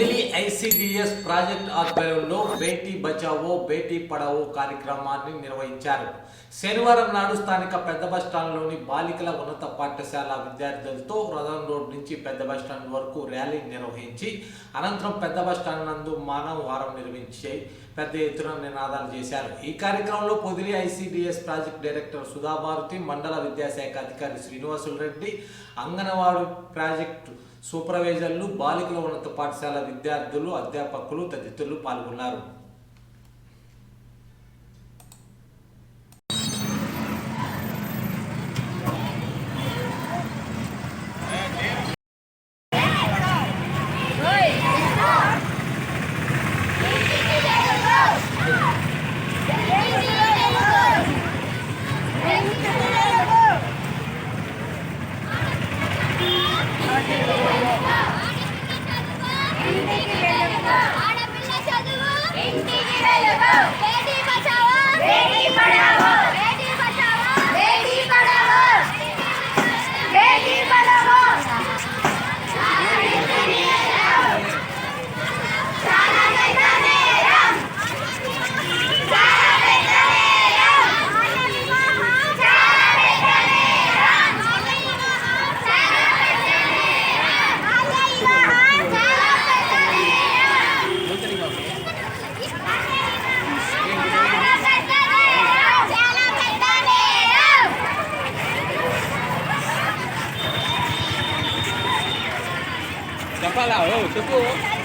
Podili ICDS project ఆధ్వర్యంలో బేటీ బచావో బేటీ పడావో కార్యక్రమాన్ని నిర్వహించారు. శనివారం నాడు స్థానిక పెద్ద బస్టాండ్లోని బాలికల ఉన్నత పాఠశాల విద్యార్థులతో రథం రోడ్ నుంచి పెద్ద బస్టాండ్ వరకు ర్యాలీ నిర్వహించి అనంతరం పెద్ద బస్టాండ్ నందు మానవ వారం నిర్వహించి పెద్ద ఎత్తున నినాదాలు చేశారు. ఈ కార్యక్రమంలో Podili ICDS project director Sudhabharati మండల విద్యాశాఖ అధికారి శ్రీనివాసులు రెడ్డి అంగన్వాడీ ప్రాజెక్టు సూపర్వైజర్లు బాలికల ఉన్నత పాఠశాల విద్యార్థులు అధ్యాపకులు తదితరులు పాల్గొన్నారు. ఇంటికి వెలుగు బేటీ బచావో బేటీ పడావో. 好了我过哦。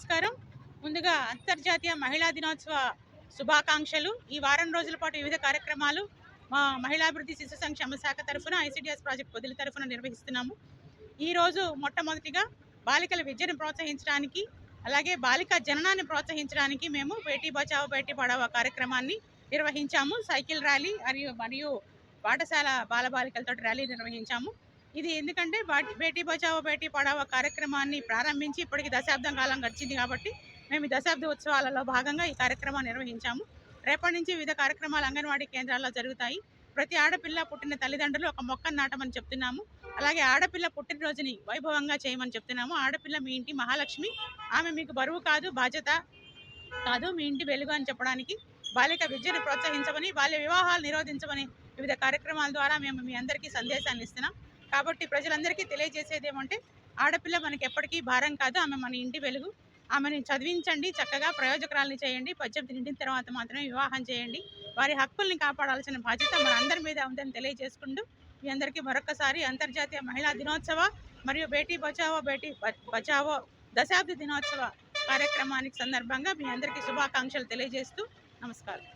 నమస్కారం. ముందుగా అంతర్జాతీయ మహిళా దినోత్సవ శుభాకాంక్షలు. ఈ వారం రోజుల పాటు వివిధ కార్యక్రమాలు మా మహిళాభివృద్ధి శిశు సంక్షేమ శాఖ తరఫున ఐసిడిఎస్ ప్రాజెక్ట్ పొదిలి తరఫున నిర్వహిస్తున్నాము. ఈ రోజు మొట్టమొదటిగా బాలికల విద్యను ప్రోత్సహించడానికి అలాగే బాలిక జననాన్ని ప్రోత్సహించడానికి మేము బేటీ బచావో బేటీ పడావో కార్యక్రమాన్ని నిర్వహించాము. సైకిల్ ర్యాలీ మరియు మరియు పాఠశాల బాలబాలికలతో ర్యాలీ నిర్వహించాము. ఇది ఎందుకంటే బేటీ బచావో బేటీ పడావో కార్యక్రమాన్ని ప్రారంభించి ఇప్పటికి దశాబ్దం కాలం గడిచింది కాబట్టి మేము ఈ దశాబ్ద ఉత్సవాలలో భాగంగా ఈ కార్యక్రమాన్ని నిర్వహించాము. రేపటి నుంచి వివిధ కార్యక్రమాలు అంగన్వాడీ కేంద్రాల్లో జరుగుతాయి. ప్రతి ఆడపిల్ల పుట్టిన తల్లిదండ్రులు ఒక మొక్కను నాటమని చెప్తున్నాము. అలాగే ఆడపిల్ల పుట్టినరోజుని వైభవంగా చేయమని చెప్తున్నాము. ఆడపిల్ల మీ ఇంటి మహాలక్ష్మి ఆమె మీకు బరువు కాదు బాధ్యత కాదు మీ ఇంటి వెలుగు అని చెప్పడానికి బాలిక విద్యను ప్రోత్సహించమని బాల్య వివాహాలు నిరోధించమని వివిధ కార్యక్రమాల ద్వారా మేము మీ అందరికీ సందేశాన్ని ఇస్తున్నాం. కాబట్టి ప్రజలందరికీ తెలియజేసేది ఏమంటే ఆడపిల్ల మనకి ఎప్పటికీ భారం కాదు. ఆమె మన ఇంటి వెలుగు. ఆమెను చదివించండి చక్కగా ప్రయోజకరాలని చేయండి. పద్దెనిమిది నిండిన తర్వాత మాత్రమే వివాహం చేయండి. వారి హక్కుల్ని కాపాడాల్సిన బాధ్యత మన అందరి మీద ఉందని తెలియజేసుకుంటూ మీ అందరికీ మరొకసారి అంతర్జాతీయ మహిళా దినోత్సవ మరియు బేటీ బచావో బేటీ బచావో దశాబ్ది దినోత్సవ కార్యక్రమానికి సందర్భంగా మీ అందరికీ శుభాకాంక్షలు తెలియజేస్తూ నమస్కారం.